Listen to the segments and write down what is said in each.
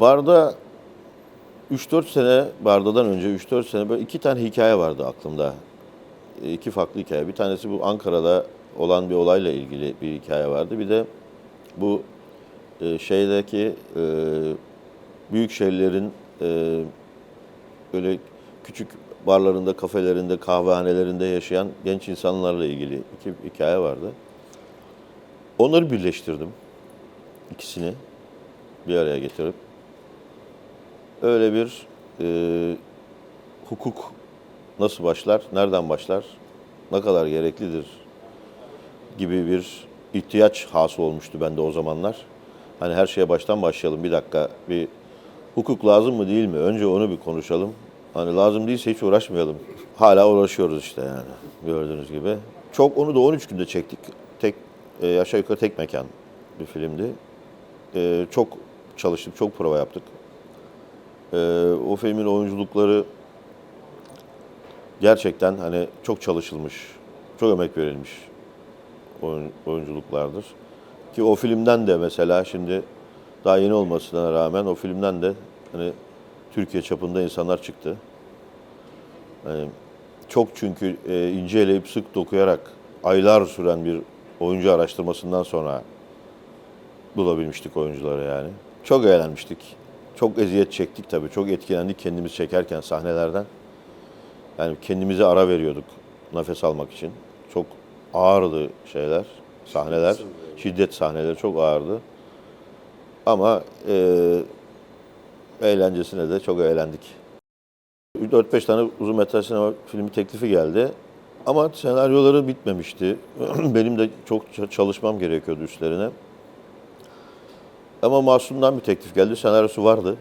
Barda 3-4 sene, Barda'dan önce 3-4 sene böyle iki tane hikaye vardı aklımda. E, İki farklı hikaye. Bir tanesi bu Ankara'da olan bir olayla ilgili bir hikaye vardı. Bir de bu e, şeydeki e, büyük şehirlerin e, böyle küçük barlarında, kafelerinde, kahvehanelerinde yaşayan genç insanlarla ilgili iki hikaye vardı. Onları birleştirdim. ikisini bir araya getirip öyle bir e, hukuk nasıl başlar, nereden başlar, ne kadar gereklidir gibi bir ihtiyaç hasıl olmuştu bende o zamanlar. Hani her şeye baştan başlayalım bir dakika bir hukuk lazım mı değil mi? Önce onu bir konuşalım. Hani lazım değilse hiç uğraşmayalım. Hala uğraşıyoruz işte yani gördüğünüz gibi. Çok onu da 13 günde çektik. Tek e, aşağı yukarı tek mekan bir filmdi. E, çok çalıştık, çok prova yaptık. E, o filmin oyunculukları gerçekten hani çok çalışılmış, çok emek verilmiş oyun- oyunculuklardır. Ki o filmden de mesela şimdi daha yeni olmasına rağmen o filmden de hani Türkiye çapında insanlar çıktı. Hani çok çünkü e, inceleyip sık dokuyarak aylar süren bir oyuncu araştırmasından sonra bulabilmiştik oyuncuları yani. Çok eğlenmiştik. Çok eziyet çektik tabii. Çok etkilendik kendimiz çekerken sahnelerden. Yani kendimize ara veriyorduk nefes almak için. Çok ağırdı şeyler, sahneler. Şiddet sahneleri çok ağırdı. Ama e, eğlencesine de çok eğlendik. 4-5 tane uzun metraj sinema filmi teklifi geldi. Ama senaryoları bitmemişti. Benim de çok çalışmam gerekiyordu üstlerine. Ama Masum'dan bir teklif geldi. Senaryosu vardı.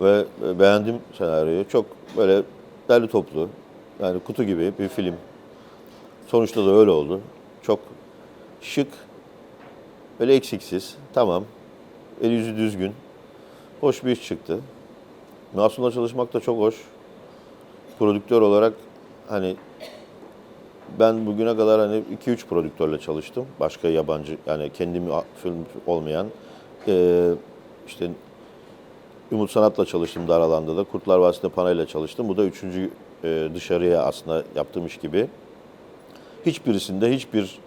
Ve e, beğendim senaryoyu. Çok böyle derli toplu. Yani kutu gibi bir film. Sonuçta da öyle oldu. Çok şık. Böyle eksiksiz. Tamam. El yüzü düzgün. Hoş bir iş çıktı. Masum'la çalışmak da çok hoş. Prodüktör olarak hani ben bugüne kadar hani 2-3 prodüktörle çalıştım. Başka yabancı yani kendimi film olmayan. Ee, işte Umut Sanat'la çalıştım dar alanda da. Kurtlar Vadisi'nde Panay'la çalıştım. Bu da üçüncü e, dışarıya aslında yaptığım iş gibi. Hiçbirisinde hiçbir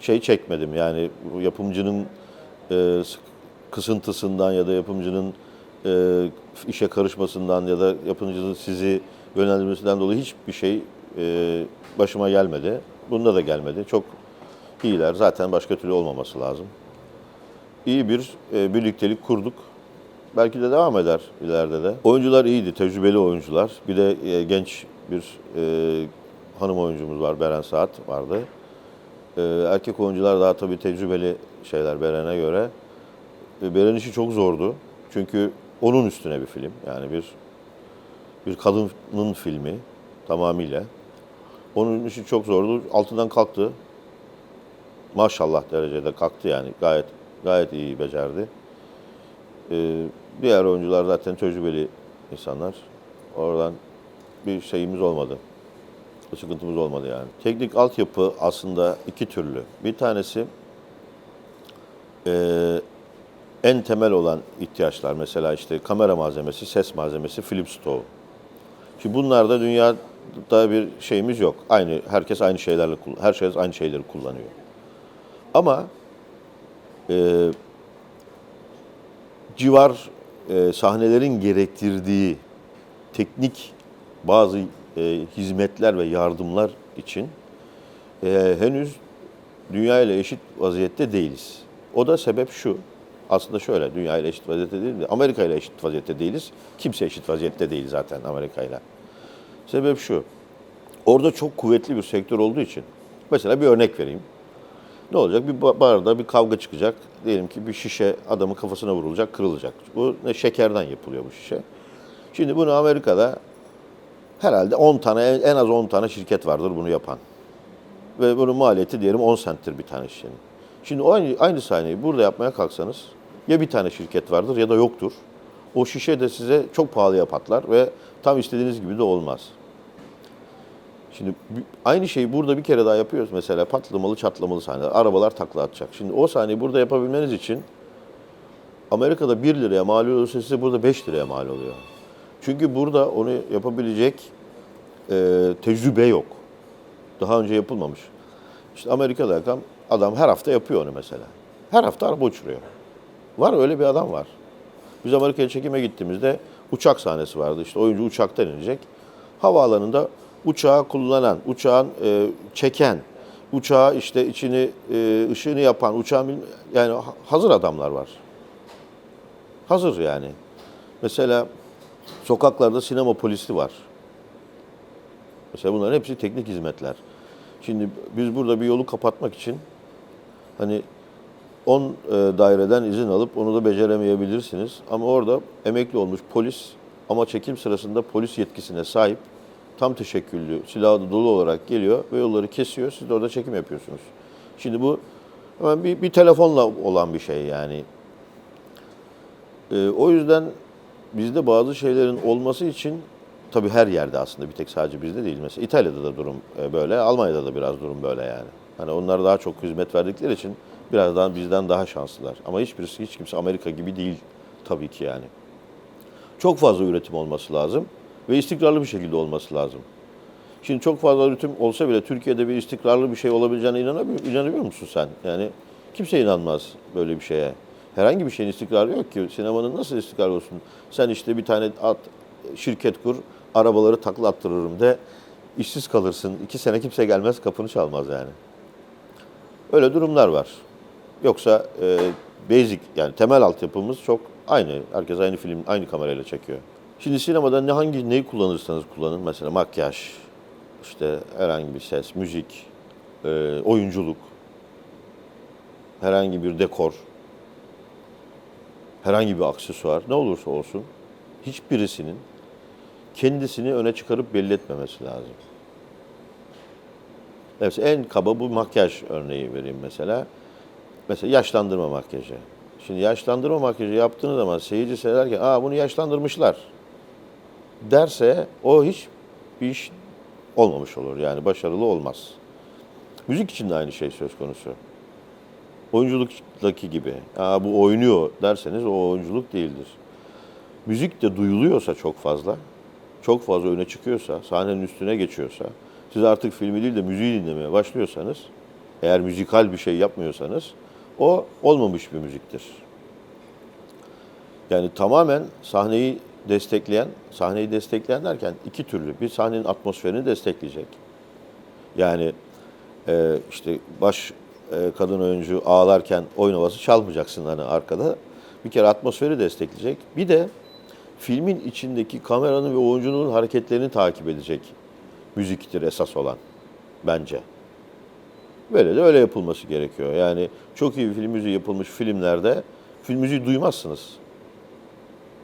şey çekmedim. Yani yapımcının e, kısıntısından ya da yapımcının e, işe karışmasından ya da yapımcının sizi yönlendirmesinden dolayı hiçbir şey e, başıma gelmedi. Bunda da gelmedi. Çok iyiler. Zaten başka türlü olmaması lazım. İyi bir e, birliktelik kurduk. Belki de devam eder ileride de. Oyuncular iyiydi, tecrübeli oyuncular. Bir de e, genç bir e, hanım oyuncumuz var, Beren Saat vardı. E, erkek oyuncular daha tabii tecrübeli şeyler Beren'e göre. E, Beren işi çok zordu. Çünkü onun üstüne bir film. Yani bir bir kadının filmi tamamıyla. Onun işi çok zordu. Altından kalktı. Maşallah derecede kalktı yani. Gayet gayet iyi becerdi. Ee, diğer oyuncular zaten tecrübeli insanlar. Oradan bir şeyimiz olmadı. Bir sıkıntımız olmadı yani. Teknik altyapı aslında iki türlü. Bir tanesi eee, en temel olan ihtiyaçlar. Mesela işte kamera malzemesi, ses malzemesi, film stoğu. Şimdi bunlarda dünyada bir şeyimiz yok. Aynı herkes aynı şeylerle her şey aynı şeyleri kullanıyor. Ama eee civar e, sahnelerin gerektirdiği teknik bazı e, hizmetler ve yardımlar için e, henüz dünya ile eşit vaziyette değiliz. O da sebep şu. Aslında şöyle, dünya ile eşit vaziyette değil de Amerika ile eşit vaziyette değiliz. Kimse eşit vaziyette değil zaten Amerika ile. Sebep şu. Orada çok kuvvetli bir sektör olduğu için. Mesela bir örnek vereyim. Ne olacak? Bir ba- barda bir kavga çıkacak. Diyelim ki bir şişe adamın kafasına vurulacak, kırılacak. Bu ne şekerden yapılıyor bu şişe. Şimdi bunu Amerika'da herhalde 10 tane, en az 10 tane şirket vardır bunu yapan. Ve bunun maliyeti diyelim 10 centtir bir tane şişenin. Şimdi aynı, aynı sahneyi burada yapmaya kalksanız ya bir tane şirket vardır ya da yoktur. O şişe de size çok pahalıya patlar ve tam istediğiniz gibi de olmaz. Şimdi aynı şeyi burada bir kere daha yapıyoruz. Mesela patlamalı çatlamalı sahneler. Arabalar takla atacak. Şimdi o sahneyi burada yapabilmeniz için Amerika'da 1 liraya mal oluyorsa size burada 5 liraya mal oluyor. Çünkü burada onu yapabilecek e, tecrübe yok. Daha önce yapılmamış. İşte Amerika'da adam her hafta yapıyor onu mesela. Her hafta araba uçuruyor. Var öyle bir adam var. Biz Amerika'ya çekime gittiğimizde uçak sahnesi vardı. İşte oyuncu uçaktan inecek. Havaalanında uçağı kullanan, uçağın e, çeken, uçağı işte içini e, ışığını yapan, uçağın yani ha- hazır adamlar var. Hazır yani. Mesela sokaklarda sinema polisi var. Mesela bunların hepsi teknik hizmetler. Şimdi biz burada bir yolu kapatmak için hani 10 e, daireden izin alıp onu da beceremeyebilirsiniz. Ama orada emekli olmuş polis ama çekim sırasında polis yetkisine sahip tam teşekküllü, silahı dolu olarak geliyor ve yolları kesiyor. Siz de orada çekim yapıyorsunuz. Şimdi bu hemen bir, bir telefonla olan bir şey yani. E, o yüzden bizde bazı şeylerin olması için tabii her yerde aslında bir tek sadece bizde değil. Mesela İtalya'da da durum e, böyle, Almanya'da da biraz durum böyle yani. Hani onlar daha çok hizmet verdikleri için biraz daha bizden daha şanslılar. Ama hiçbirisi hiç kimse Amerika gibi değil tabii ki yani. Çok fazla üretim olması lazım ve istikrarlı bir şekilde olması lazım. Şimdi çok fazla üretim olsa bile Türkiye'de bir istikrarlı bir şey olabileceğine inanabiliyor, inanabiliyor musun sen? Yani kimse inanmaz böyle bir şeye. Herhangi bir şeyin istikrarı yok ki. Sinemanın nasıl istikrarlı olsun? Sen işte bir tane at, şirket kur, arabaları takla attırırım de, işsiz kalırsın. İki sene kimse gelmez, kapını çalmaz yani. Öyle durumlar var. Yoksa e, basic yani temel altyapımız çok aynı. Herkes aynı film, aynı kamerayla çekiyor. Şimdi sinemada ne hangi neyi kullanırsanız kullanın mesela makyaj, işte herhangi bir ses, müzik, e, oyunculuk, herhangi bir dekor, herhangi bir aksesuar ne olursa olsun hiçbirisinin kendisini öne çıkarıp belli etmemesi lazım. Mesela en kaba bu makyaj örneği vereyim mesela. Mesela yaşlandırma makyajı. Şimdi yaşlandırma makyajı yaptığınız zaman seyirci seyrederken aa bunu yaşlandırmışlar derse o hiç bir iş olmamış olur. Yani başarılı olmaz. Müzik için de aynı şey söz konusu. Oyunculuktaki gibi. Aa bu oynuyor derseniz o oyunculuk değildir. Müzik de duyuluyorsa çok fazla, çok fazla öne çıkıyorsa, sahnenin üstüne geçiyorsa, siz artık filmi değil de müziği dinlemeye başlıyorsanız, eğer müzikal bir şey yapmıyorsanız, o olmamış bir müziktir. Yani tamamen sahneyi destekleyen, sahneyi destekleyen derken iki türlü. Bir sahnenin atmosferini destekleyecek. Yani e, işte baş e, kadın oyuncu ağlarken oyun havası çalmayacaksın hani arkada. Bir kere atmosferi destekleyecek. Bir de filmin içindeki kameranın ve oyuncunun hareketlerini takip edecek müziktir esas olan bence. Böyle de öyle yapılması gerekiyor. Yani çok iyi bir film müziği yapılmış filmlerde film müziği duymazsınız.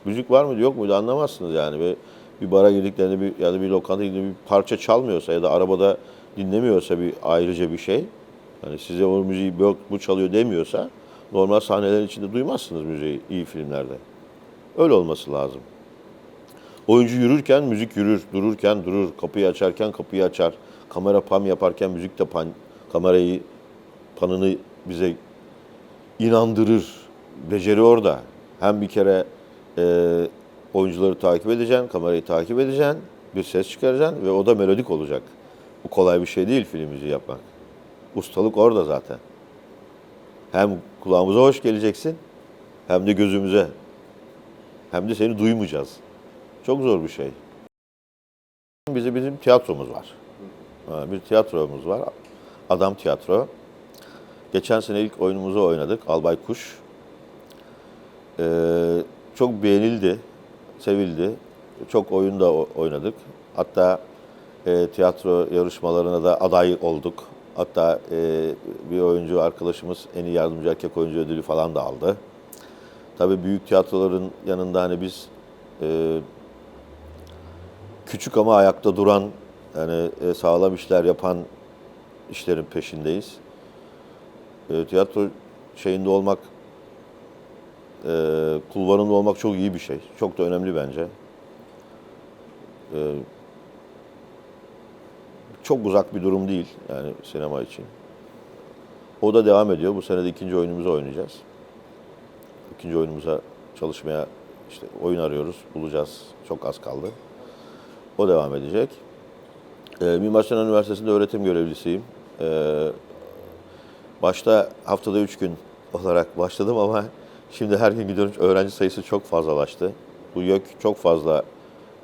Müzik var mıydı yok muydu anlamazsınız yani. Ve bir bara girdiklerinde bir, ya da bir lokanta gidip bir parça çalmıyorsa ya da arabada dinlemiyorsa bir ayrıca bir şey. Hani size o müziği yok bu çalıyor demiyorsa normal sahnelerin içinde duymazsınız müziği iyi filmlerde. Öyle olması lazım. Oyuncu yürürken müzik yürür, dururken durur, kapıyı açarken kapıyı açar. Kamera pan yaparken müzik de pan, kamerayı, panını bize inandırır. Beceri orada. Hem bir kere e, oyuncuları takip edeceksin, kamerayı takip edeceksin, bir ses çıkaracaksın ve o da melodik olacak. Bu kolay bir şey değil film müziği yapmak. Ustalık orada zaten. Hem kulağımıza hoş geleceksin, hem de gözümüze. Hem de seni duymayacağız. Çok zor bir şey. Bize bizim tiyatromuz var. Bir tiyatromuz var. Adam Tiyatro. Geçen sene ilk oyunumuzu oynadık. Albay Kuş. Ee, çok beğenildi, sevildi. Çok oyunda oynadık. Hatta e, tiyatro yarışmalarına da aday olduk. Hatta e, bir oyuncu arkadaşımız en iyi yardımcı erkek oyuncu ödülü falan da aldı. Tabii büyük tiyatroların yanında hani biz e, küçük ama ayakta duran yani e, sağlam işler yapan işlerin peşindeyiz. E, tiyatro şeyinde olmak, e, kulvarında olmak çok iyi bir şey. Çok da önemli bence. E, çok uzak bir durum değil yani sinema için. O da devam ediyor. Bu sene de ikinci oyunumuzu oynayacağız. ikinci oyunumuza çalışmaya işte oyun arıyoruz, bulacağız. Çok az kaldı. O devam edecek. E, Mimar Sinan Üniversitesi'nde öğretim görevlisiyim. E, başta haftada üç gün olarak başladım ama şimdi her gün gidiyorum. Öğrenci sayısı çok fazlalaştı. Bu YÖK çok fazla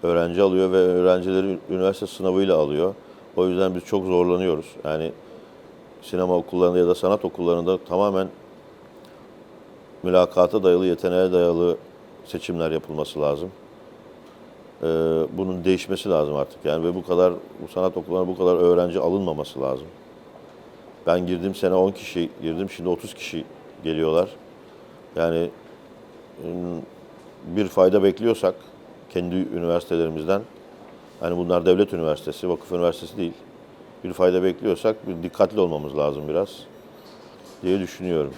öğrenci alıyor ve öğrencileri üniversite sınavıyla alıyor. O yüzden biz çok zorlanıyoruz. Yani sinema okullarında ya da sanat okullarında tamamen mülakata dayalı, yeteneğe dayalı seçimler yapılması lazım. Ee, bunun değişmesi lazım artık. Yani ve bu kadar bu sanat okullarına bu kadar öğrenci alınmaması lazım. Ben girdiğim sene 10 kişi girdim, şimdi 30 kişi geliyorlar. Yani ım, bir fayda bekliyorsak kendi üniversitelerimizden, hani bunlar devlet üniversitesi, vakıf üniversitesi değil. Bir fayda bekliyorsak bir dikkatli olmamız lazım biraz diye düşünüyorum.